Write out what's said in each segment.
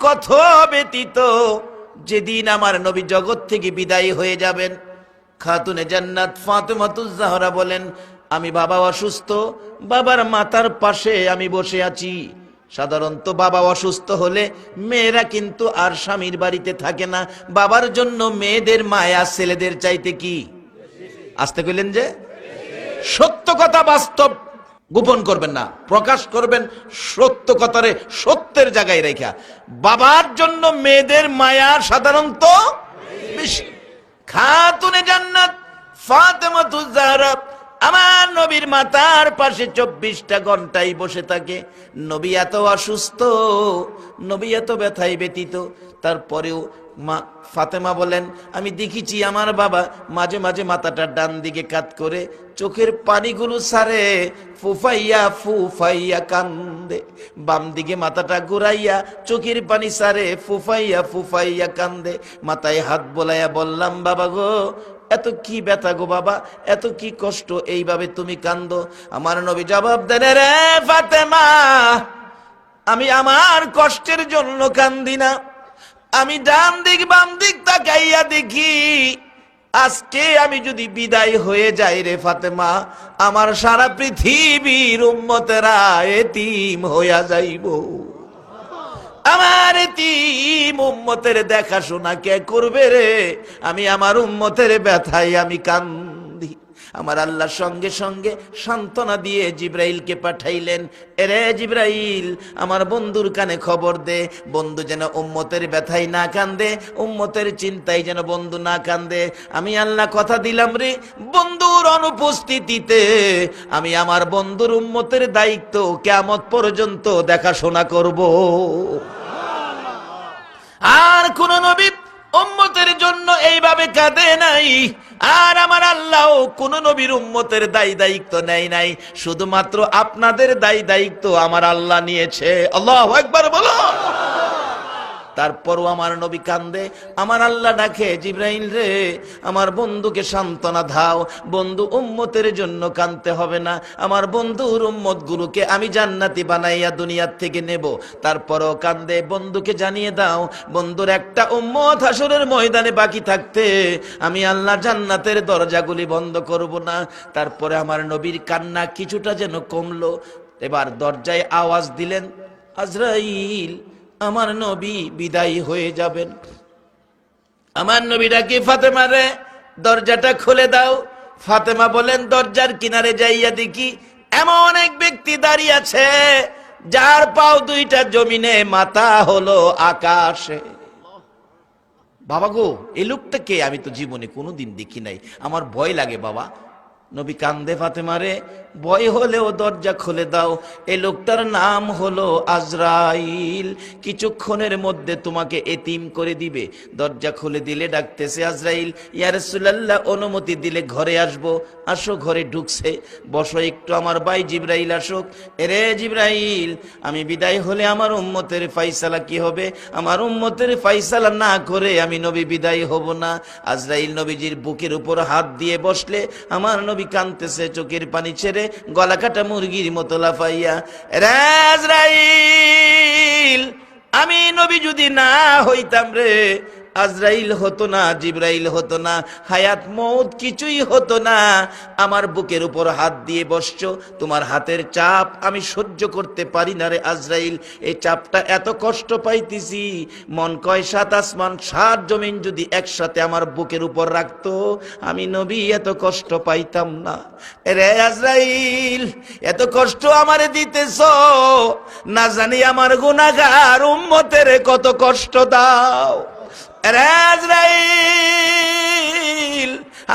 কথা ব্যতীত যেদিন আমার নবী জগৎ থেকে বিদায় হয়ে যাবেন। খাতুনে জান্নাত ফাতেমাতুজ জাহরা বলেন, আমি বাবা অসুস্থ, বাবার মাতার পাশে আমি বসে আছি। সাধারণত বাবা অসুস্থ হলে মেয়েরা কিন্তু আর স্বামীর বাড়িতে থাকে না। বাবার জন্য মেয়েদের মায়া, ছেলেদের চাইতে কি? আসতে কইলেন যে, সত্য কথা বাস্তব। গোপন করবেন না। প্রকাশ করবেন সত্য কথারে সত্যের জায়গায় রেখা। বাবার জন্য মেয়েদের মায়া সাধারণত বেশি। খাতুনে জান্নাত ফাতেমাতুজ জাহরা আমার নবীর মাতার পাশে চব্বিশটা ঘন্টাই বসে থাকে। নবী এত অসুস্থ, নবী এত ব্যথায় ব্যতীত। তারপরেও মা ফাতেমা বলেন, আমি দেখেছি আমার বাবা মাঝে মাঝে মাথাটা ডান দিকে কাত করে চোখের পানিগুলো সারে, ফুফাইয়া ফুফাইয়া কান্দে। বাম দিকে মাথাটা ঘুরাইয়া চোখের পানি সারে, ফুফাইয়া ফুফাইয়া কান্দে। মাথায় হাত বোলাইয়া বললাম, বাবা গো, এত কি ব্যথা গো বাবা, এত কি কষ্ট, এইভাবে তুমি কান্দো? আমার নবী জবাব দেন রে ফাতেমা, আমি আমার কষ্টের জন্য কান্দি না। আমি ডান দিক, বাম দিক তাকাইয়া দেখি, আজকে আমি যদি বিদায় হয়ে যাই রে ফাতেমা, আমার সারা পৃথিবীর উম্মতেরা এতিম হইয়া যাইব। আমার এতিম উম্মতের দেখাশোনা কে করবে রে? আমি আমার উম্মতের ব্যথায় আমি কান্দি। আমার আল্লাহর সঙ্গে সঙ্গে সান্ত্বনা দিয়ে জিব্রাইলকে পাঠাইলেন, এরে জিব্রাইল, আমার বন্ধুর কানে খবর দে, বন্ধু যেন উম্মতের ব্যথায় না কান্দে, উম্মতের চিন্তায় যেন বন্ধু না কান্দে। আমি আল্লাহ কথা দিলাম রে, বন্ধুর অনুপস্থিতিতে আমি আমার বন্ধুর উম্মতের দায়িত্ব কেমত পর্যন্ত দেখাশোনা করব। আর কোন নবী উম্মতের জন্য এইভাবে কাঁদে নাই। আর আমার আল্লাহ কোন নবীর উম্মতের দায়ী দায়িত্ব নেয় নাই। শুধুমাত্র আপনাদের দায়ী দায়িত্ব আমার আল্লাহ নিয়েছে। আল্লাহ একবার বলো। তারপরও আমার নবী কান্দে, আমার আল্লাহ ডাকে, জিব্রাইল রে, আমার বন্ধুকে সান্ত্বনা দাও, বন্ধু উম্মতের জন্য কানতে হবে না, আমার বন্ধুর উম্মত গুলোকে আমি জান্নাতি বানাইয়া দুনিয়ার থেকে নেব। তারপরও কান্দে, বন্ধুকে জানিয়ে দাও, বন্ধুর একটা উম্মত হাসরের ময়দানে বাকি থাকতে আমি আল্লাহ জান্নাতের দরজাগুলি বন্ধ করব না। তারপরে আমার নবীর কান্না কিছুটা যেন কমলো। এবার দরজায় আওয়াজ দিলেন, আজরাইল আমার নবী বিদায়ী হয়ে যাবেন। আমার নবীটাকে ফাতেমা রে, দরজাটা খুলে দাও। ফাতেমা বলেন, দরজার কিনারে যাইয়া দেখি এমন এক ব্যক্তি দাঁড়িয়ে আছে, যার পাও দুইটা জমিনে মাথা হলো আকাশে। বাবা গো, এই লোকটা কে? আমি তো জীবনে কোনোদিন দেখি নাই। আমার ভয় লাগে বাবা। নবী কান্দে ফাতেমারে ভয় হলেও দরজা খুলে দাও। এই লোকটার নাম হলো আজরাইল। কিছুক্ষণের মধ্যে তোমাকে এতিম করে দিবে। দরজা খুলে দিলে ডাকতেছে আজরাইল ইয়ারসুল্লাহ অনুমতি দিলে ঘরে আসব। আসো, ঘরে ঢুকছে। বসো একটু আমার ভাই জিব্রাইল আসুক। এরে জিব্রাইল, আমি বিদায় হলে আমার উম্মতের ফাইসালা কি হবে? আমার উম্মতের ফাইসালা না করে আমি নবী বিদায় হব না। আজরাইল নবীজির বুকের উপর হাত দিয়ে বসলে আমার নবী কানতেছে চোখের পানি ছেড়ে গলা কাটা মুরগির মতো লাফাইয়া রাজ আমি নবী যদি না হইতাম রে আজরাইল হতো না, জিব্রাইল হতো না, হায়াত মৌত কিছুই হতো না। আমার বুকের উপর হাত দিয়ে বসছো, তোমার হাতের চাপ আমি সহ্য করতে পারি না রে আজরাইল। এই চাপটা এত কষ্ট পাইতেছি, মন কয় সাত আসমান, সাত জমিন যদি একসাথে আমার বুকের উপর রাখতো, আমি নবী এত কষ্ট পাইতাম না। রে আজরাইল, এত কষ্ট আমারে দিতেছ, না জানি আমার গুনাগার উম্মতের কত কষ্ট দাও।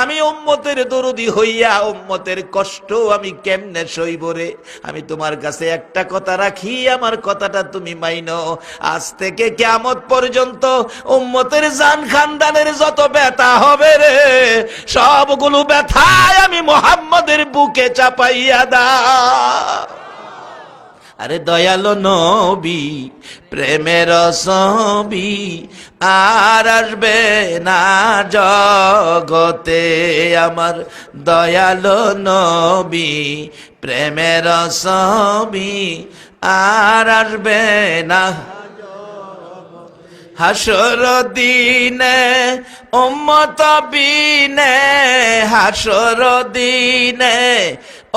আমি উম্মতের দরদি হইয়া উম্মতের কষ্ট আমি কেমনে সইব রে? আমি তোমার কাছে একটা কথা রাখি, আমার কথাটা তুমি মাইনো। আজ থেকে কেমত পর্যন্ত উম্মতের জান খানদানের যত ব্যথা হবে রে, সবগুলো ব্যথায় আমি মোহাম্মদের বুকে চাপাইয়া দা আরে দয়ালো নবী, প্রেমের সবি আর আসবে না জগতে আমার দয়ালো নবী, প্রেমের সবি আর আসবে না হাসর দিনে, উম্মত বিনে, হাসর দিনে,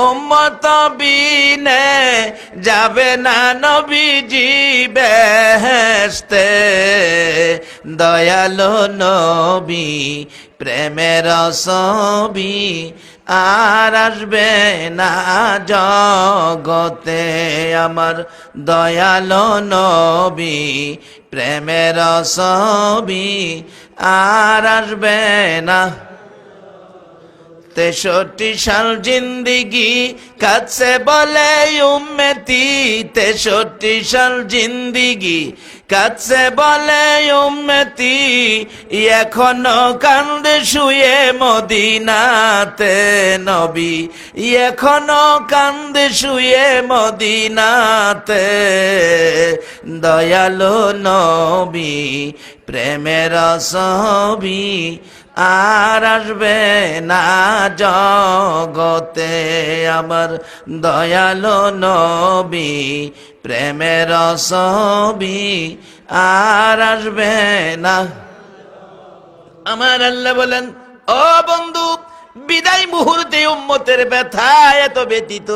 উম্মত বিনে যাবে না নবীজি বেহেস্তে দয়ালো নবী, প্রেমের ছবি আর আসবে না জগতে। আমার দয়ালো নবী প্রেমের ছবি আর আসবে না। তেষট্টি সাল জিন্দিগি কাছে বলে উম্মেতি। তেষট্টি সাল জিন্দিগি কাছে বলে, উম্মতি, এখনও কান্দে শুয়ে মদিনাতে নবী। এখনও কান্দে শুয়ে মদিনাতে দয়ালো নবী, প্রেমের ছবি আর আসবে না জগতে আমার দয়ালো নবী, প্রেমের ছবি আর আসবে না। আমার আল্লাহ বলেন, ও বন্ধু, বিদায় মুহূর্তে উম্মতের ব্যথা এত ব্যতীত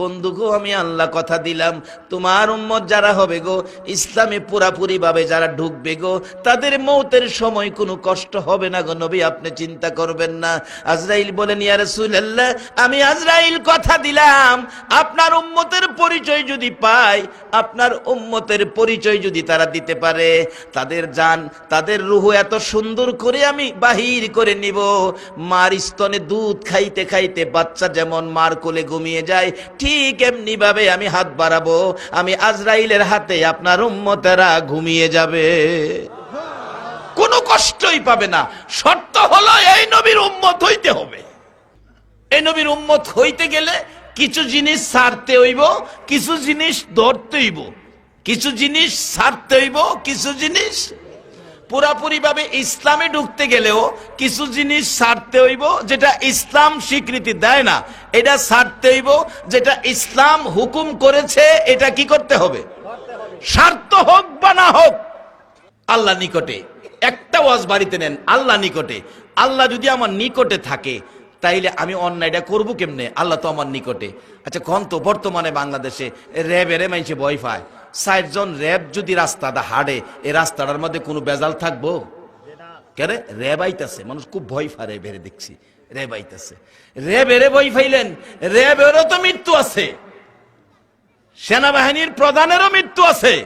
বন্ধু গো, আমি আল্লাহ কথা দিলাম। তোমার উম্মত যারা হবে গো, ইসলামে পুরাপুরি ভাবে যারা ঢুকবে গো, তাদের মৌতের সময় কোনো কষ্ট হবে না গো, নবী আপনি চিন্তা করবেন না। আজরাইল বলেন, ইয়া রাসূলুল্লাহ, আমি আজরাইল কথা দিলাম। আপনার উম্মতের পরিচয় যদি পাই, আপনার উম্মতের পরিচয় যদি তারা দিতে পারে, তাদের যান তাদের রুহ এত সুন্দর করে আমি বাহির করে নিব। মার স্তনে দুধ খাইতে খাইতে বাচ্চা যেমন মার কোলে ঘুমিয়ে যায় ঠিক এমনি ভাবে আমি হাত বাড়াবো, আমি আজরাইলের হাতে আপনার উম্মতেরা ঘুমিয়ে যাবে। কোনো কষ্টই পাবে না। শর্ত হলো এই নবীর উম্মত হইতে হবে। এই নবীর উম্মত হইতে গেলে কিছু জিনিস ছাড়তে হইব, কিছু জিনিস ধরতে হইব। কিছু জিনিস ছাড়তে হইব, কিছু জিনিস পুরাপুরি ভাবে ইসলামে ঢুকতে গেলেও কিছু জিনিস ছাড়তে হইব যেটা ইসলাম স্বীকৃতি দেয় না। এটা ছাড়তে হইব যেটা ইসলাম হুকুম করেছে, এটা কি করতে হবে? স্বার্থ হোক বা না হোক, আল্লাহ নিকটে। একটা ওয়াজ বাড়িতে নেন, আল্লাহ নিকটে। আল্লাহ যদি আমার নিকটে থাকে, তাইলে আমি অন্যায়টা করব কেমনে? আল্লাহ তো আমার নিকটে। আচ্ছা কন তো, বর্তমানে বাংলাদেশে র্যাবেরে মাইছে ভয় ষাট জন র্যাব যদি রাস্তাটা হাড়ে এই রাস্তাটার মধ্যে কোনো বেজাল থাকব? কেরে? র্যাব আইতাছে, মানুষ খুব ভয় ফারে বেড়ে দেখছি। র্যাব আইতাছে। র্যাবেরে ভয় ফাইলেন, র্যাবেরও তো মৃত্যু আছে। সেনাবাহিনীর প্রধানেরও মৃত্যু আছে।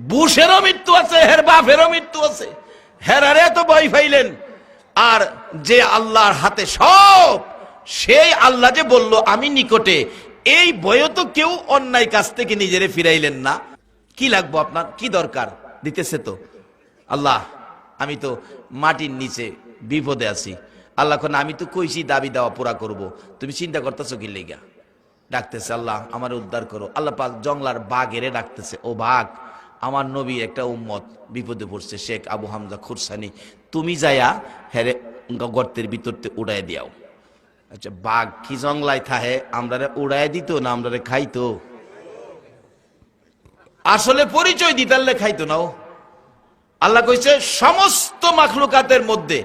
বুশেরও মৃত্যু আছে, হের বাপেরও মৃত্যু আছে। হেরারে তো বই ফাইলেন। আর যে আল্লাহর হাতে সব, সেই আল্লাহ যে বলল, আমি নিকটে এই বইও তো কেউ অন্যায় কাছ থেকে নিজেরে ফিরাইলেন না। কি লাগবো আপনার? কি দরকার? দিতেছে তো। আল্লাহ, আমি তো মাটির নিচে বিপদে আছি। আল্লাহ কোন, আমি তো কইছি দাবি দেওয়া পুরা করব। তুমি চিন্তা করতেছো কি লেগা? ডাকতেছে আল্লাহ, আমার উদ্ধার করো। আল্লাহ পাক জংলার বাঘ এরে ডাকতেছে, ও বাঘ, আমার নবী একটা উম্মত বিপদে পড়ছে, শেখ আবু হামজা খুরসানি। তুমি যায়া হেরে গর্তের ভিতরতে উড়াই দিয়াও। আচ্ছা বাঘ কি জংলায় থাহে? আমরা উড়াই দিত না আমরা খাইতো? আসলে পরিচয় দিতাল্লে খাইতো না ও। আল্লাহ কইছে, সমস্ত মাখলুকাতের মধ্যে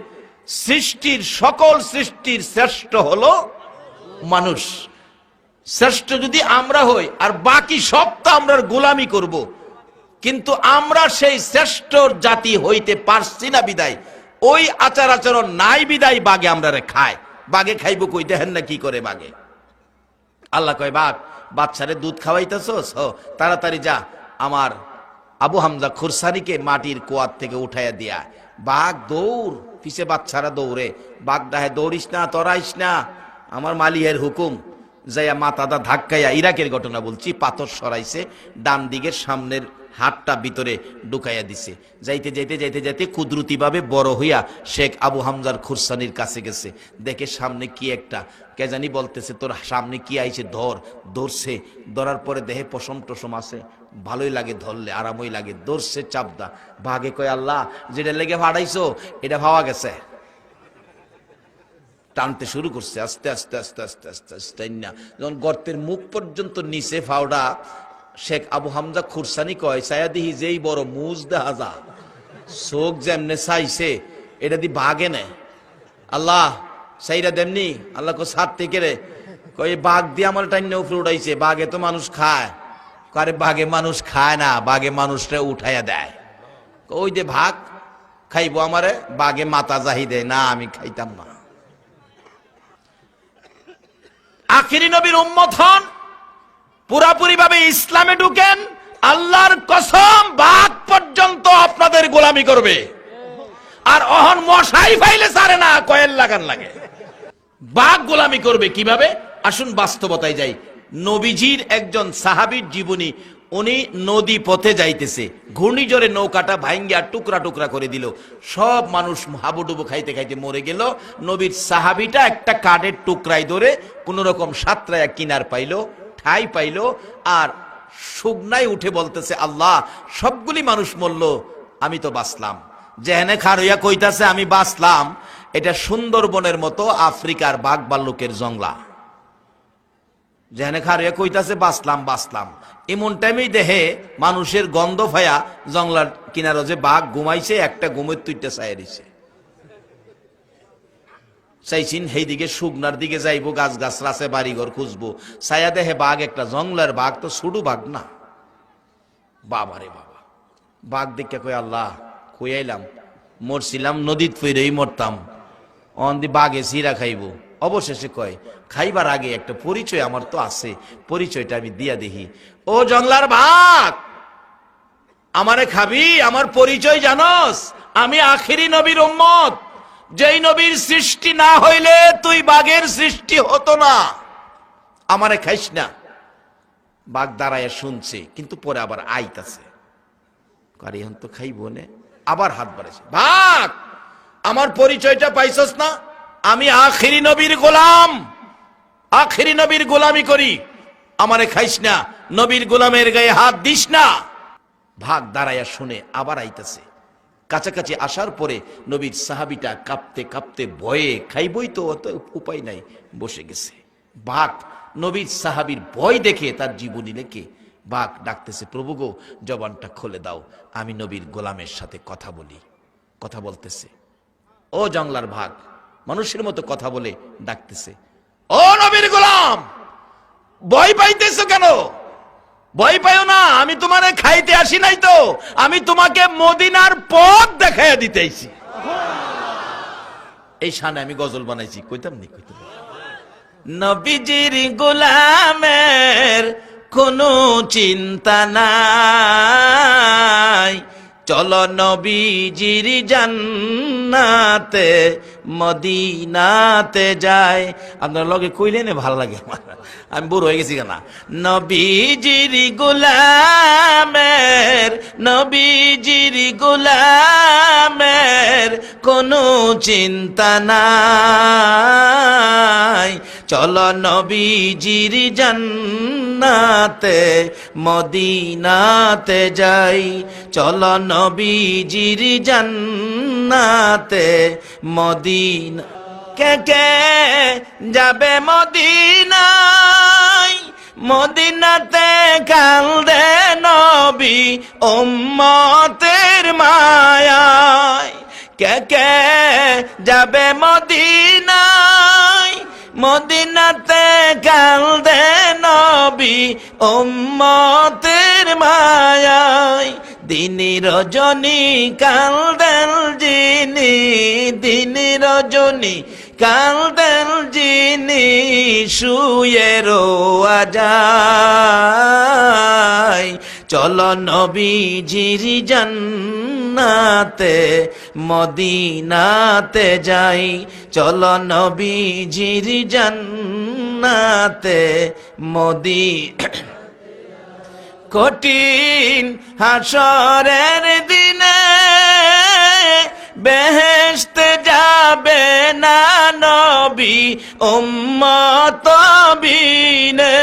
সৃষ্টির, সকল সৃষ্টির শ্রেষ্ঠ হলো মানুষ। শ্রেষ্ঠ যদি আমরা হই, আর বাকি সব তো আমরা গোলামি করব। কিন্তু আমরা সেই শ্রেষ্ঠ জাতি হইতে পারছি না বিদায়। ওই আচার আচরণ নাই বিদায় বাগে আমরা খায়। বাগে খাইব কই? দেখেন না কি করে বাগে। আল্লাহ কয় বাঘ বাচ্চারে দুধ খাওয়াইতেছস? হ, তাড়াতাড়ি যা। আমার আবু হামজা খুরসানিকে মাটির কুয়ার থেকে উঠাইয়া দিয়া, বাঘ, দৌড়, পিছে বাচ্চারা দৌড়ে। বাঘ ডাহে দৌড়িস না, তরাইস না। আমার মালিয়ের হুকুম, যাইয়া মাতাদা ধাক্কাইয়া ইরাকের ঘটনা বলছি, পাথর সরাইছে, ডান দিকের সামনের হাতটা ভিতরে ঢুকাইয়া দিছে। যাইতে যাইতে যাইতে যাইতে কুদরতিভাবে বড় হইয়া শেখ আবু হামজার খুরসানির কাছে গেছে। দেখে সামনে কি একটা, কে জানি বলতেছে, তোর সামনে কি আইছে? ধর। ধরছে। ধরার পরে দেহে পশম টসম আছে। ভালোই লাগে ধরলে, আরামই লাগে। ধরছে চাপদা। ভাগে কয়, আল্লাহ যেটা লেগে ভাড়াইছো এটা ভাবা গেছে। টানতে শুরু করছে, আস্তে আস্তে আস্তে আস্তে আস্তে আস্তে না যখন গর্তের মুখ পর্যন্ত নিচে ফাওড়া শেখ আবু হামজা খুরসানি কয় সায়াদিহি যেই বড় মুজ যা। চোখ যেমনে চাইছে, এটা দি বাঘে নেয় আল্লাহ সেইরা দেমনি আল্লাহ কো সাত থেকে রে। কই বাঘ দিয়ে আমার টাইনে উপরে উঠাইছে, বাঘে তো মানুষ খায়। কারে বাঘে মানুষ খায় না, বাঘে মানুষটা উঠাইয়া দেয়। ওই যে ভাগ, খাইবো আমারে, বাঘে মাথা জাহি দেয়। না, আমি খাইতাম না। আখিরি নবীর উম্মত হন। পুরাপুরি ভাবে ইসলামে ঢুকেন, আল্লাহর কসম বাঘ পর্যন্ত আপনাদের গোলামি করবে। আর অহন মশাই ফাইলে সারে না, কয়েল লাগান লাগে। বাঘ গোলামি করবে কীভাবে? আসুন বাস্তবতায় যাই। নবীজির একজন সাহাবীর জীবনী, উনি নদী পথে যাইতেছে। ঘূর্ণিঝড়ে নৌকাটা ভাঙ্গিয়া টুকরা টুকরা করে দিল। সব মানুষ হাবুডুবু খাইতে খাইতে মরে গেল। নবীর সাহাবিটা একটা কাঠের টুকরাই ধরে কোন রকম সাতরায়া কিনার পাইলো। ঠাই পাইলো আর শুকনাই উঠে বলতেছে, আল্লাহ, সবগুলি মানুষ মরল, আমি তো বাঁচলাম। যেহেনে খারইয়া কইতাছে, আমি বাঁচলাম। এটা সুন্দরবনের মতো আফ্রিকার বাঘ ভাল্লুকের জংলা। যেখানে খারইয়া কইতাছে, বাঁচলাম বাঁচলাম। এমন টাইমেই দেহে মানুষের গন্ধ ফায়া জংলার কিনারো যে বাঘ ঘুমাইছে, একটা ঘুমের তুইটা চাইয়া দিছে। চাইছিন, সেই দিকে শুকনার দিকে যাইবো গাছ গাছ রাসে বাড়িঘর খুঁজবো। ছায়া দেহে বাঘ, একটা জংলার বাঘ, তো ছুডু বাঘ না। বাবা রে বাবা। বাঘ দেখে কই আল্লাহ কইয়াইলাম মরছিলাম, নদীত ফিরেই মরতাম। অন্দি বাঘে সিরা খাইব। অবশেষে কয়, খাইবার আগে একটা পরিচয় আমার তো আছে। পরিচয়টা আমি দিয়া দেখি ও জংলার বাঘ! আমারে খাবি, আমার পরিচয় জানস। আমি আখিরি নবীর উম্মত। যেই নবীর সৃষ্টি না হইলে তুই বাঘের সৃষ্টি হতো না। আমারে খাইস না। বাঘ দাঁড়ায় শুনছে, কিন্তু পরে আবার আইতাছে। এখন তো খাইব নে। আবার হাত বাড়াইছে। ভাগ আমার পরিচয়টা পাইছস না? আমি আখিরি নবীর গোলাম। আখিরি নবীর গোলামি করি। আমারে খাইস না। নবীর গোলামের গায়ে হাত দিস না। ভাগ দাঁড়াইয়া শুনে আবার আইতাছে। কাছাকাছি আসার পরে নবীর সাহাবিটা কাঁপতে কাঁপতে ভয়ে খাইবই তো, অত উপায় নাই, বসে গেছে। বাঘ, নবীর সাহাবির ভয় দেখে তার জীবনী লেখে। বাঘ ডাকতেছে, প্রভু গো, জবানটা খুলে দাও, আমি নবীর গোলামের সাথে কথা বলি। কথা বলতেছে। ও জংলার ভাগ মানুষের মতো কথা বলে ডাকতেছে, ও নবীর গোলাম, ভয় পাইতেছো কেন? ভয় পাইও না, আমি তোমারে খাইতে আসি নাই তো। আমি তোমাকে মদিনার পথ দেখাইয়া দিতেছি। এই সানে আমি গজল বানাইছি, কইতাম নি, কইতাম। নবীজির গোলামের কোনো চিন্তা নাই। চলো নবীজির জান্নাতে, মদিনাতে যায় আপনার লগে কইলে নে ভালো লাগে আমার। আমি বুড়ো হয়ে গেছি কেনা। নবীজির গোলামের নবীজির গোলামের কোনো চিন্তা নাই। চলো নবীজির জান্নাতে মদিনাতে যাই। চলো নবীজির জান্নাতে, মদিনা কে কে যাবে মদিনায়? মদিনাতে কান্দে নবী উম্মতের মায়ায়। কে কে যাবে মদিনায়? মদিনাতে কান্দে নবী উম্মতের মায়ায় দিনী রজনী কালদেন যিনি দিনী রজনী কালদেন যিনি শুয়ে রোয়া যায়। চল নবীজির জান্নাতে মদিনাতে মদিনাতে যাই। চল নবীজির জান্নাতে, মদি, কঠিন হাসরের দিনে বেহেশতে যাবে না নবী, উম্মত বিনে।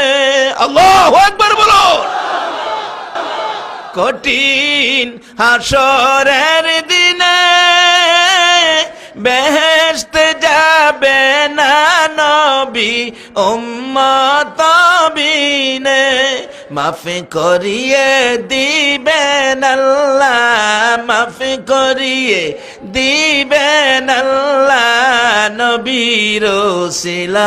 আল্লাহু আকবার বলো কঠিন হাসরের দিনে বেহেশতে যাবে না নবী উম্মত বিনে। মাফ করিয়ে দিবেন আল্লাহ, মাফ করিয়ে দিবেন আল্লাহ নবীর সিলাই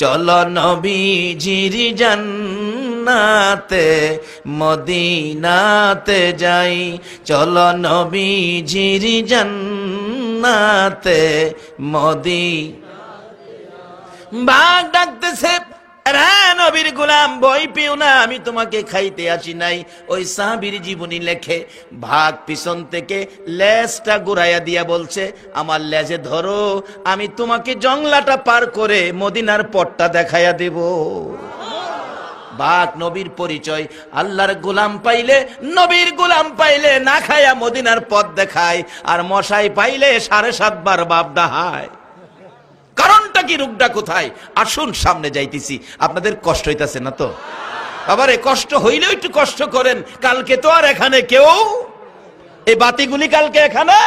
চল নবীজির জান্নাতে, মদিনাতে যাই। চল নবীজির জান্নাতে মদি বাঘ ডাকতেছে নবীর গোলাম বই পেও না, আমি তোমাকে খাইতে আসি নাই। ওই সাহাবীর জীবনী লেখে ভাগ পিছন থেকে লেজটা ঘুরাইয়া দিয়া বলছে, আমার লেজে ধরো, আমি তোমাকে জংলাটা পার করে মদিনার পটটা দেখাইয়া দেব। বাঘ নবীর পরিচয়। আল্লাহর গোলাম পাইলে, নবীর গোলাম পাইলে না খায়া মদিনার পথ দেখায়। আর মশাই পাইলে সাড়ে সাতবার বাপ দাহায় কারণটা কি, রূপটা কোথায়? আসুন সামনে যাইতেছি। আপনাদের কষ্ট হইতাছে না তো? আবারে কষ্ট হইলেও একটু কষ্ট করেন। কালকে তো আর এখানে কেউ? এই বাতিগুলি কালকে এখানে?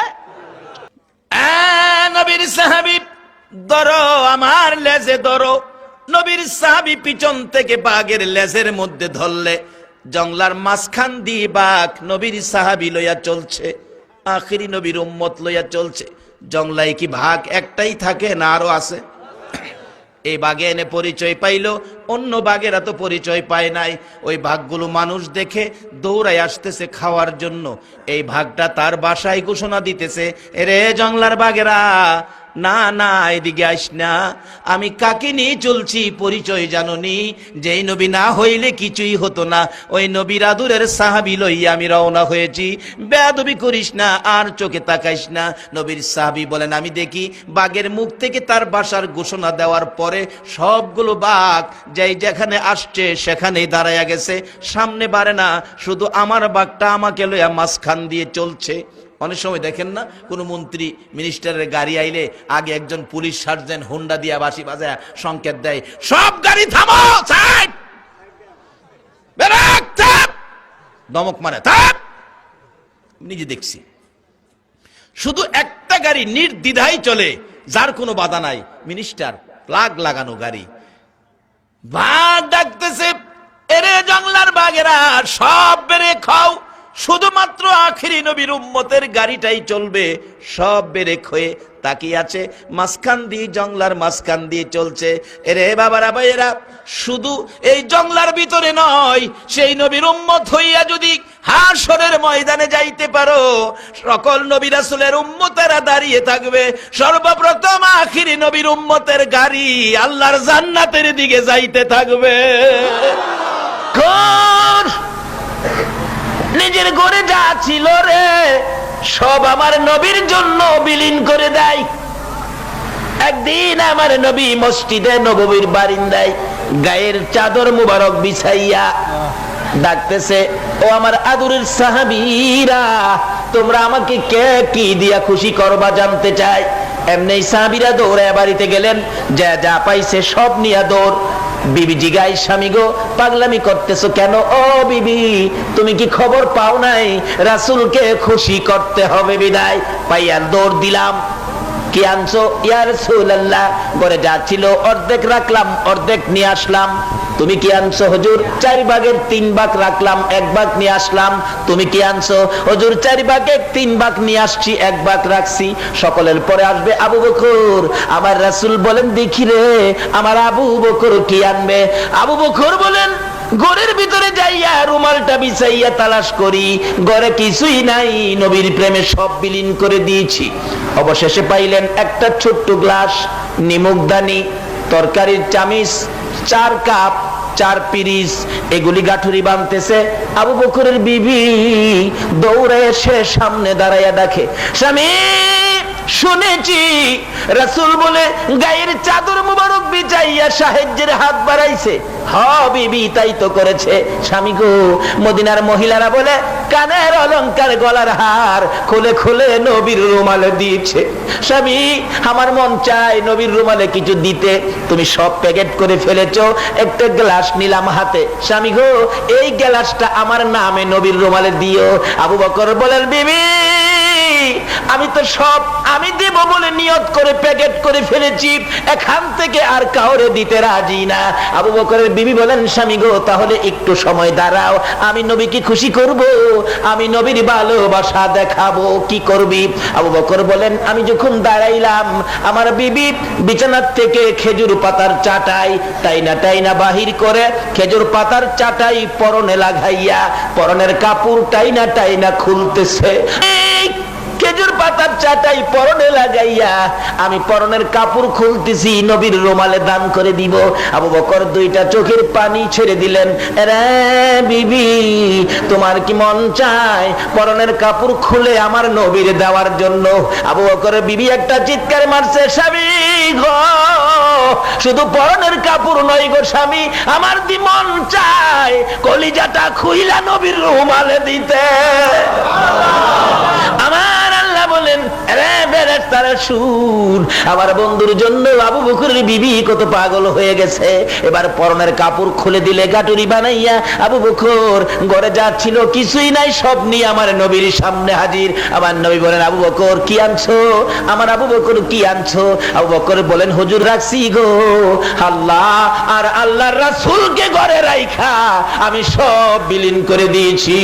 নবীর সাহাবি ধরো আমার লেজে ধরো। নবীর সাহাবি পিছন থেকে বাঘের লেজের মধ্যে ধরলে, জংলার মাঝখান দিয়ে বাঘ নবীর সাহাবি লইয়া চলছে, আখিরি নবীর উম্মত লইয়া চলছে। জংলায় কি ভাগ একটাই থাকে না আরও আছে? এই বাঘে এনে পরিচয় পাইলো, অন্য বাঘেরা তো পরিচয় পায় নাই। ওই ভাগগুলো মানুষ দেখে দৌড়ায় আসতেছে খাওয়ার জন্য। এই ভাগটা তার বাসায় ঘোষণা দিতেছে এরে জংলার বাঘেরা না না, এদিকে আস না। আমি কাকে নিয়ে চলছি পরিচয় জাননি। যেই নবী না হইলে কিছুই হতো না। ওই নবীর আদুরের সাহাবি লইয়া আমি রওনা হয়েছি। বেয়াদবি করিস না, আর চোখে তাকাইস না। নবীর সাহাবি বলেন, আমি দেখি বাঘের মুখ থেকে তার বাসার ঘোষণা দেওয়ার পরে সবগুলো বাঘ যাই যেখানে আসছে সেখানেই দাঁড়াইয়া গেছে। সামনে বাড়ে না, শুধু আমার বাঘটা আমাকে লইয়া মাঝখান দিয়ে চলছে। অনেক সময় দেখেন না, কোনো মন্ত্রী মিনিস্টারের গাড়ি আইলে আগে একজন পুলিশ সার্জেন্ট হুন্ডা দিয়া বাসি বাজায় সংকেত দেয়, সব গাড়ি থামো দমক থাম! নিজে দেখছি। শুধু একটা গাড়ি নির্দ্বিধায় চলে, যার কোনো বাধা নাই। মিনিস্টার প্লাগ লাগানো গাড়ি। বাঘ ডাকতেছে, এরে জংলার বাঘেরা, সব বেড়ে খাও। শুধুমাত্র আখিরি নবীর উম্মতের গাড়িটাই চলবে, সব বেড়ে খয়ে তাকিয়ে আছে, মাঝখান দিয়ে জংলার মাঝখান দিয়ে চলছে। এরে বাবারা, ভাইয়েরা, শুধু এই জংলার ভিতরে নয়, সেই নবীর উম্মত হইয়া যদি হাসরের ময়দানে যাইতে পারো, সকল নবী রাসূলের উম্মতেরা দাঁড়িয়ে থাকবে। সর্বপ্রথম আখিরি নবীর উম্মতের গাড়ি আল্লাহর জান্নাতের দিকে যাইতে থাকবে। কোন নিজের ঘরে যা ছিল রে, সব আমার নবীর জন্য বিলীন করে দেয়। একদিন আমার নবী মসজিদে নববীর বারিন্দায় গায়ের চাদর মুবারক বিছাইয়া ডাকতেছে, ও আমার আদুরের সাহাবিরা, তোমরা আমাকে কে কি দিয়া খুশি করবা জানতে চাই? এমনি সাহাবীরা দৌড়ে বাড়িতে গেলেন, যা যা পাইছে সব নিয়া দৌড়। বিবি জিগাই, স্বামী গো, পাগলামি করতেছো কেন? ও বিবি, তুমি কি খবর পাও নাই? রাসূলকে খুশি করতে হবে বিদায়। পাইয়ার দৌড় দিলাম। কি আনছো? ইয়ার সুল্লাহ ঘরে যা ছিল, অর্ধেক রাখলাম, অর্ধেক নিয়ে আসলাম। তুমি কি আনছো, হুজুর? চার ভাগের তিন ভাগ রাখলাম, এক ভাগ নিয়ে আসলাম। তুমি কি আনছো? হুজুর, চার ভাগের তিন ভাগ নিয়ে আসছি, এক ভাগ রাখছি। সকলের পরে আসবে আবু বকর। আমার রাসূল বলেন, দেখি রে, আমার আবু বকর কি আনবে? আবু বকর বলেন, ঘরের ভিতরে যাইয়া রুমালটা বিছাইয়া তালাশ করি। ঘরে কিছুই নাই, নবীর প্রেমে সব বিলীন করে দিয়েছি। অবশেষে পাইলেন একটা ছোট্ট গ্লাস নিমুকদানি তরকারির চামিচ চার কাপ, চার পিরিস এগুলি গাঠুরি বানতেছে। আবু বকরের বিবি দৌড়ে সে সামনে দাঁড়াইয়া দেখে, স্বামী! শুনেছি। রাসূল বলে, গায়ের চাদর মুবারক বিছাইয়া সাহায্যের হাত বাড়াইছে। তাই তো করেছে। স্বামী গো, মদিনার মহিলারা বলে, কানের গলার হার খুলে খুলে নবীর দিয়েছে। স্বামী, আমার মন চায় নবীর রুমালে কিছু দিতে। তুমি সব প্যাকেট করে ফেলেছো, একটা গ্লাস নিলাম হাতে। স্বামী গো, এই গ্লাসটা আমার নামে নবীর রুমালে দিও। আবু বকর বলেন, বিবি আমি তো সব আমি দেব বলে নিয়ত করে প্যাকেট করে ফেলেছি। এখান থেকে আর কাউরে দিতে রাজি না। আবু বকরের বিবি বলেন, স্বামী গো, তাহলে একটু সময় দাঁড়াও। আমি নবীকে খুশি করব। আমি নবীর ভালোবাসা দেখাবো। কি করবি? আবু বকর বলেন, আমি যখন দাঁড়াইলাম, আমার বিবি বিছানার থেকে খেজুর পাতার চাটাই, তাই না তাই না, বাহির করে খেজুর পাতার চাটাই পরনে লাগাইয়া, পরনের কাপড় টাই না টাই না খুলতেছে। খেজুর পাতার চাটাই পরনে লাগাইয়া আমি পরনের কাপড় খুলতেছি, নবীর রোমালে দান করে দিব। আবু বকর দুইটা চোখের পানি ছেড়ে দিলেন। রে বিবি, তোমার কি মন চায় পরনের কাপড় খুলে আমার নবীর দেওয়ার জন্য? আবু বকরের বিবি একটা চিৎকার মারছে, স্বামী গো শুধু পরনের কাপড় নয় গো স্বামী, আমার দি মন চায় কলিজাটা খুইলা নবীর রুমালে দিতে। আমার আল্লাহ বলেন আমার আবু খুলে দিলে বানাইয়া আবু বকর ঘরে যা ছিল কিছুই নাই আমার সামনে হাজির। আমার নবী বলেন, আবু কি আনছো? আমার আবু বকর, কি আনছো? আবু বকর বলেন, হুজুর, রাখছি গো আল্লাহ আর আল্লাহর রাসূলকে ঘরে রাইখা আমি সব বিলীন করে দিয়েছি।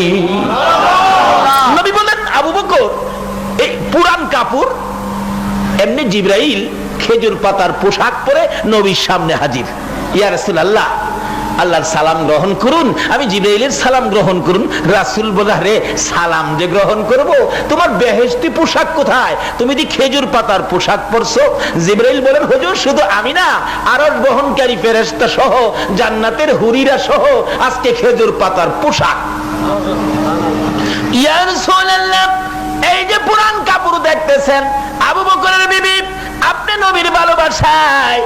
নবী বলেন আবু বকর এই পুরান কাপড় এমনি জিব্রাইল খেজুর পাতার পোশাক পরে নবীর সামনে হাজির। ইয়া রাসূলুল্লাহ আল্লাহর সালাম গ্রহণ করুন, আমি জিব্রাইলের সালাম গ্রহণ করুন। রাসূল বলে রে সালাম যে গ্রহণ করব, তোমার বেহেশতি পোশাক কোথায়? তুমি দি খেজুর পাতার পোশাক পরছো? জিব্রাইল বলেন, হুজুর, শুধু আমি না আরও গ্রহণকারী ফেরেশতা সহ, জান্নাতের হুরিরা সহ, আজকে খেজুর পাতার পোশাক। এই যে পুরান কাপড় দেখতেছেন, আবু বকরের বিবি, আপনি নবীর ভালোবাসায়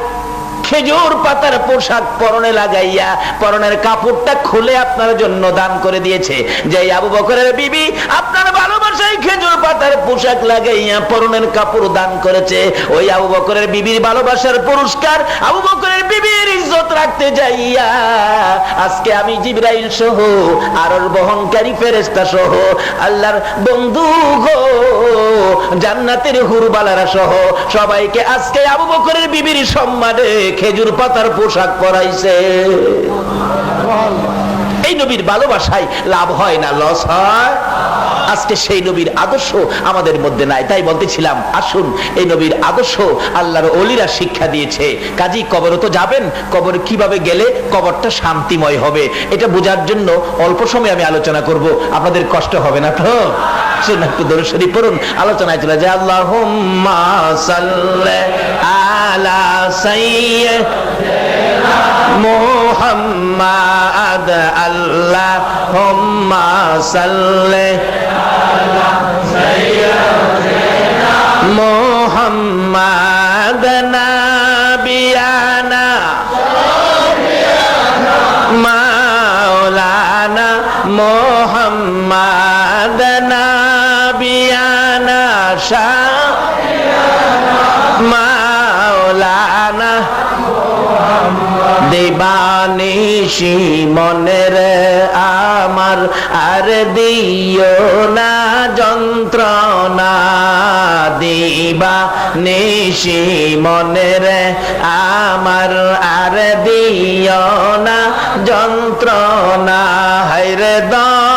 খেজুর পাতার পোশাক পরনে লাগাইয়া পরনের কাপড়টা খুলে আপনার জন্য দান করে দিয়েছে। যে আবু বকরের বিবি, আপনার ভালোবাসায় খেজুর পাতার পোশাক লাগাইয়া পরনের কাপড় দান করেছে। ওই আবু বকরের বিবির ভালোবাসার পুরস্কার আবু বকরের বিবির ইজ্জত রাখতে যাইয়া, আজকে আমি জিব্রাইল সহ, আরর বহনকারী ফেরেশতা সহ, আল্লাহর বন্ধু গো, জান্নাতের হুরবালারা সহ, সবাইকে আজকে আবু বকরের বিবির সম্মানে খেজুর পাতার পোশাক পরাইছে। এই নবীর ভালোবাসায় লাভ হয় না, লস হয়। আজকে সেই নবীর আদর্শ আমাদের মধ্যে নাই। তাই বলতেছিলাম, আসুন, এই নবীর আদর্শ আল্লাহর অলিরা শিক্ষা দিয়েছে। কাজী কবর তো যাবেন। কবর কীভাবে গেলে কবরটা শান্তিময় হবে? এটা বোঝার জন্য অল্প সময় আমি আলোচনা করব। আপনাদের কষ্ট হবে না তো? দরশরী পড়ুন। আলোচনায় চলে যায় আল্লাহ আলা সাইয়্যিদ। মোহাম্মদ আল্লাহ হুম্মা সাল্লে মোহাম্মদ নাবিয়ানা মাওলানা মোহাম্মদ নাবিয়ানা শাহ দেবানিসি মনের আমার, আর দিও না যন্ত্রণা। দিবা নিশি মনের আমার, আর দিও না যন্ত্রণা। হাইরে দন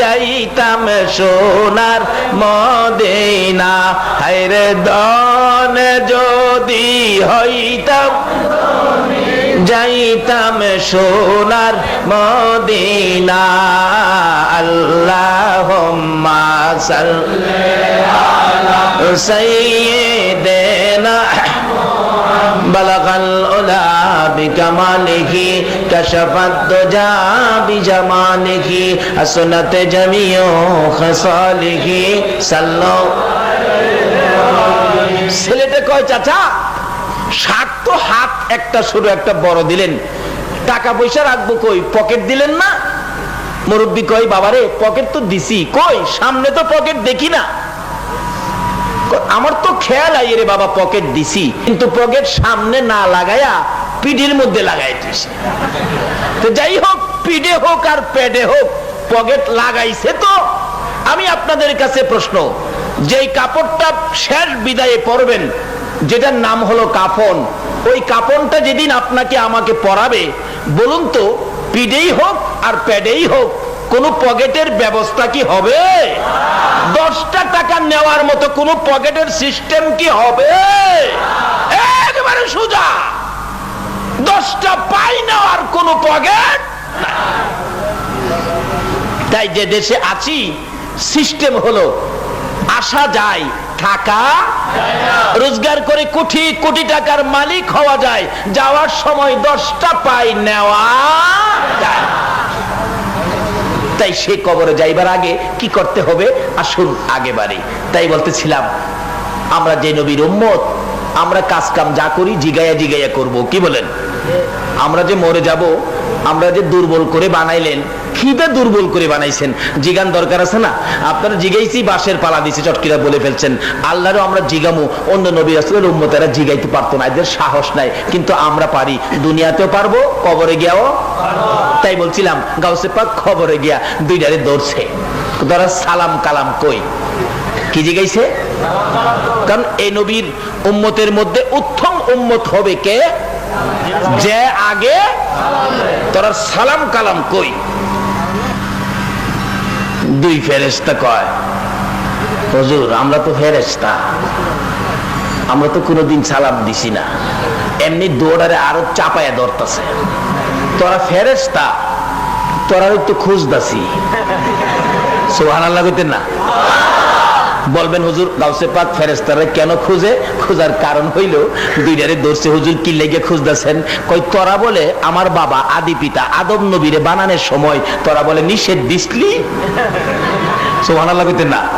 যাইতাম সোনার মদিনা। হাইরে দন যদি হইতাম যাইতাম সোনার মদিনা আল্লাহ সাইয়েদেনা بلغ العلا بكماله كشف الدجى بجماله حسنت جميع خصاله صلوا ছেলেটা কয় চাচা শাক তো হাত একটা ছোট একটা বড় দিলেন। টাকা পয়সা রাখব কই? পকেট দিলেন না? মুরব্বী কই বাবারে, পকেট তো দিছি। কই? সামনে তো পকেট দেখি না। আমার তো খেয়াল আই রে বাবা, পকেট দিছি। কিন্তু পকেট সামনে না লাগায়া পিঠের মধ্যে লাগাইতেছি তো যাই হোক, পিঠে হোক আর পেটে হোক, পকেট লাগাইছে তো। আমি আপনাদের কাছে প্রশ্ন, যেই কাপড়টা শেষ বিদায়ে পরবেন, যেটার নাম হলো কাফন ওই কাপনটা যেদিন আপনাকে আমাকে পরাবে, বলুন তো, পিডেই হোক আর প্যাডেই হোক, কোন পকেটের ব্যবস্থা কি হবে? দশটা টাকা নেওয়ার মতো কোন পকেটের সিস্টেম কি হবে? একেবারে সোজা। দশটা পাই নেওয়ার কোন পকেট তাই যে দেশে আছি, সিস্টেম হলো, আসা যায়, থাকা রোজগার করে কোটি কোটি টাকার মালিক হওয়া যায়, যাওয়ার সময় দশটা পাই নেওয়া। তাই সে কবরে যাইবার আগে কি করতে হবে? আসুন আগে বাড়ি। তাই বলতেছিলাম, আমরা যে নবীর উম্মত, আমরা কাজ কাম যা করি জিগাইয়া জিগাইয়া করব। কি বলেন? আমরা যে মরে যাব, আমরা যে দুর্বল করে বানাইলেন খিদে দুর্বল করে বানাইছেন। জিগান দরকার আছে না? আপনারা জিগাইছি বাসের পালা দিছে, চটকিরা বলে ফেলছেন। আল্লাহরও আমরা জিগামু, অন্য নবী আসলের উম্মতেরা জিগাইতে পারতো না, এদের সাহস নাই। কিন্তু আমরা পারি। দুনিয়াতেও পারব, কবরে গিয়াও তাই বলছিলাম, গাউসে পাক খবরে গিয়া দুইটারে দৌড়ছে ধরা সালাম কালাম কই? কি জিগাইছে? কারণ এই নবীর উম্মতের মধ্যে উত্তম উম্মত হবে কে? যে আগে তোরা সালাম কালাম কই? দুই ফেরেস্তা কয়, হজুর, আমরা তো ফেরেস্তা আমরা তো কোনোদিন সালাম দিছি না। এমনি দৌড়ারে আরও চাপায়া ধরতাছে। তোরা ফেরেস্তা তোরা তো খুঁজদাসি সোহান আল্লাহ না? বলবেন, হুজুর, গাউসে পাক ফেরেস্তারা কেন খুঁজে? খোঁজার কারণ হইল, দুইটারে দর্শে হুজুর, কি লেগে খুঁজতেছেন? কই তোরা বলে, আমার বাবা আদি পিতা, আদম নবীরে বানানোর সময় তোরা বলে নিষেধ দিসলি? সোহান আল্লাহ কইতেন না।